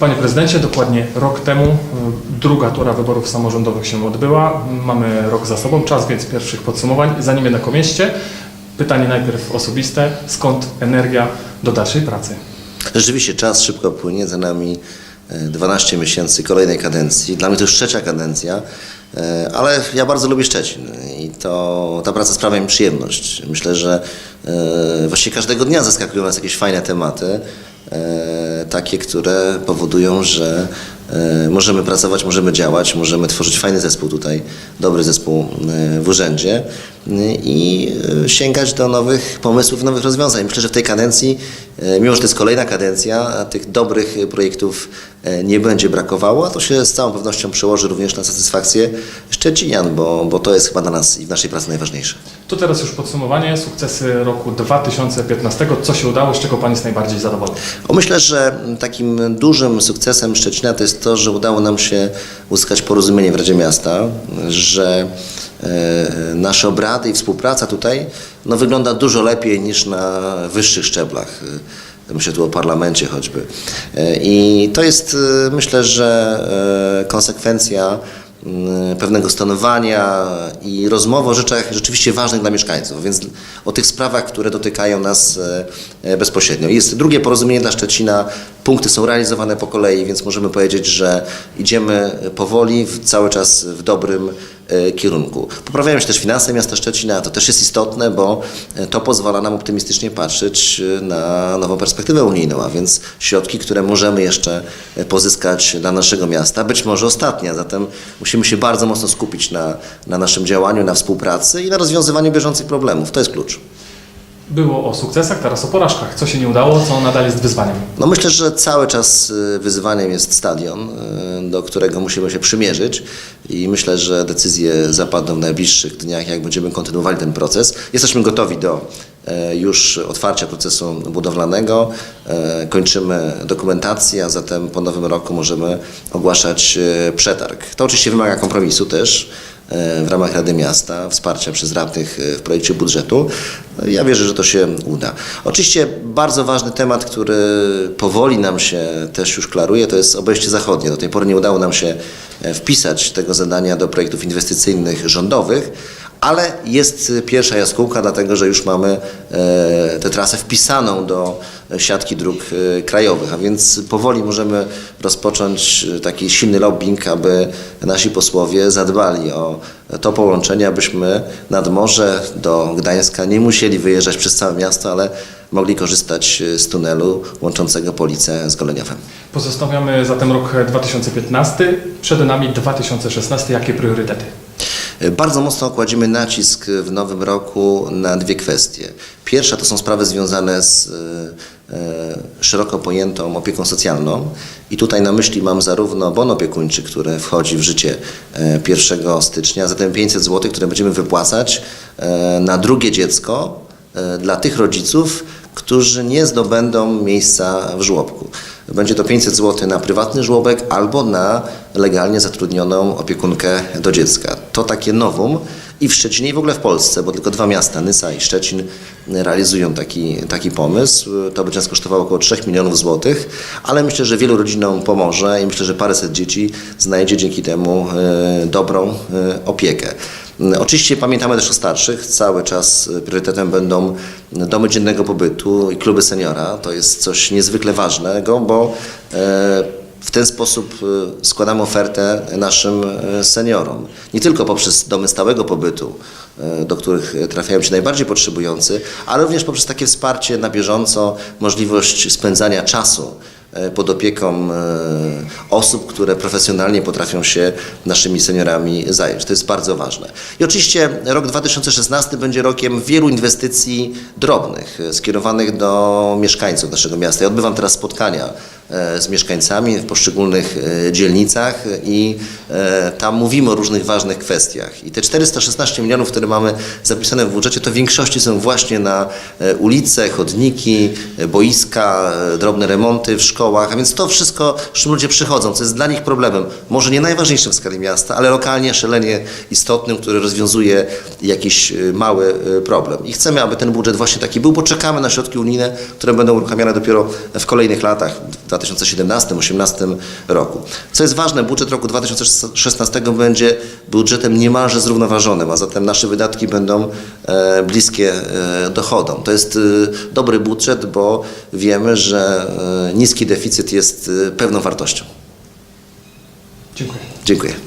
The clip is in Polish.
Panie prezydencie, dokładnie rok temu y, druga tura wyborów samorządowych się odbyła. Mamy rok za sobą, czas więc pierwszych podsumowań. Zanim jednak o mieście, pytanie najpierw osobiste. Skąd energia do dalszej pracy? Rzeczywiście czas szybko płynie, za nami e, 12 miesięcy kolejnej kadencji. Dla mnie to już trzecia kadencja, e, ale ja bardzo lubię Szczecin i to, ta praca sprawia mi przyjemność. Myślę, że e, właściwie każdego dnia zaskakują nas jakieś fajne tematy, e, takie, które powodują, że e, możemy pracować, możemy działać, możemy tworzyć fajny zespół tutaj, dobry zespół e, w urzędzie. e, i e, sięgać do nowych pomysłów, nowych rozwiązań. Myślę, że w tej kadencji, e, mimo że to jest kolejna kadencja, tych dobrych projektów nie będzie brakowało, a to się z całą pewnością przełoży również na satysfakcję Szczecinian, bo, bo to jest chyba dla nas i w naszej pracy najważniejsze. To teraz już podsumowanie, sukcesy roku 2015. Co się udało, z czego Pan jest najbardziej zadowolony? O, Myślę, że takim dużym sukcesem Szczecina to jest to, że udało nam się uzyskać porozumienie w Radzie Miasta, że nasze obrady i współpraca tutaj no, wygląda dużo lepiej niż na wyższych szczeblach. E, Myślę tu o parlamencie choćby. E, I to jest, e, myślę, że e, konsekwencja mm, pewnego stanowania i rozmowy o rzeczach rzeczywiście ważnych dla mieszkańców, więc o tych sprawach, które dotykają nas e, e, bezpośrednio. Jest drugie porozumienie dla Szczecina, punkty są realizowane po kolei, więc możemy powiedzieć, że idziemy powoli, cały czas w dobrym e, kierunku. Poprawiają się też finanse miasta Szczecina, to też jest istotne, bo e, to pozwala nam optymistycznie patrzeć e, na nową perspektywę unijną, a więc środki, które możemy jeszcze e, pozyskać dla naszego miasta, być może ostatnia, zatem musimy się bardzo mocno skupić na, na naszym działaniu, na współpracy i na rozwiązywaniu bieżących problemów. To jest klucz. Było o sukcesach, teraz o porażkach. Co się nie udało, co nadal jest wyzwaniem? No myślę, że cały czas y, wyzwaniem jest stadion, y, do którego musimy się przymierzyć i myślę, że decyzje zapadną w najbliższych dniach, jak będziemy kontynuowali ten proces. Jesteśmy gotowi do e, już otwarcia procesu budowlanego, kończymy dokumentację, a zatem po nowym roku możemy ogłaszać przetarg. To oczywiście wymaga kompromisu też w ramach Rady Miasta, wsparcia przez radnych e, w projekcie budżetu. Ja wierzę, że to się uda. Oczywiście bardzo ważny temat, który powoli nam się też już klaruje, to jest obejście zachodnie. Do tej pory nie udało nam się e, wpisać tego zadania do projektów inwestycyjnych rządowych, ale jest pierwsza jaskółka, dlatego że już mamy e, tę trasę wpisaną do siatki dróg e, krajowych, a więc powoli możemy rozpocząć taki silny lobbying, aby nasi posłowie zadbali o to połączenie, abyśmy nad morze do Gdańska nie musieli wyjeżdżać przez całe miasto, ale mogli korzystać z tunelu łączącego Policę z Goleniowem. Pozostawiamy zatem rok 2015. Przed nami 2016. Jakie priorytety? Bardzo mocno kładziemy nacisk w nowym roku na dwie kwestie. Pierwsza to są sprawy związane z e, e, szeroko pojętą opieką socjalną i tutaj na myśli mam zarówno bon opiekuńczy, który wchodzi w życie e, 1 stycznia, zatem 500 zł, które będziemy wypłacać e, na drugie dziecko e, dla tych rodziców, którzy nie zdobędą miejsca w żłobku. Będzie to 500 zł na prywatny żłobek albo na legalnie zatrudnioną opiekunkę do dziecka. To takie nowum i w Szczecinie i w ogóle w Polsce, bo tylko dwa miasta, Nysa i Szczecin, realizują taki, taki pomysł. To będzie nas kosztowało około 3 milionów złotych, ale myślę, że wielu rodzinom pomoże i myślę, że paręset dzieci znajdzie dzięki temu e, dobrą e, opiekę. Oczywiście pamiętamy też o starszych. Cały czas priorytetem będą domy dziennego pobytu i kluby seniora. To jest coś niezwykle ważnego, bo e, w ten sposób e, składamy ofertę naszym e, seniorom. Nie tylko poprzez domy stałego pobytu, e, do których trafiają się najbardziej potrzebujący, ale również poprzez takie wsparcie na bieżąco, możliwość spędzania czasu pod opieką osób, które profesjonalnie potrafią się naszymi seniorami zająć. To jest bardzo ważne. I oczywiście rok 2016 będzie rokiem wielu inwestycji drobnych, skierowanych do mieszkańców naszego miasta. Ja odbywam teraz spotkania z mieszkańcami w poszczególnych e, dzielnicach i e, tam mówimy o różnych ważnych kwestiach. I te 416 milionów, które mamy zapisane w budżecie, to w większości są właśnie na e, ulice, chodniki, e, boiska, e, drobne remonty w szkołach, a więc to wszystko, z czym ludzie przychodzą, co jest dla nich problemem, może nie najważniejszym w skali miasta, ale lokalnie szalenie istotnym, który rozwiązuje jakiś e, mały e, problem. I chcemy, aby ten budżet właśnie taki był, bo czekamy na środki unijne, które będą uruchamiane dopiero w kolejnych latach, 2017-2018 roku. Co jest ważne, budżet roku 2016 będzie budżetem niemalże zrównoważonym, a zatem nasze wydatki będą e, bliskie e, dochodom. To jest e, dobry budżet, bo wiemy, że niski deficyt jest pewną wartością. Dziękuję. Dziękuję.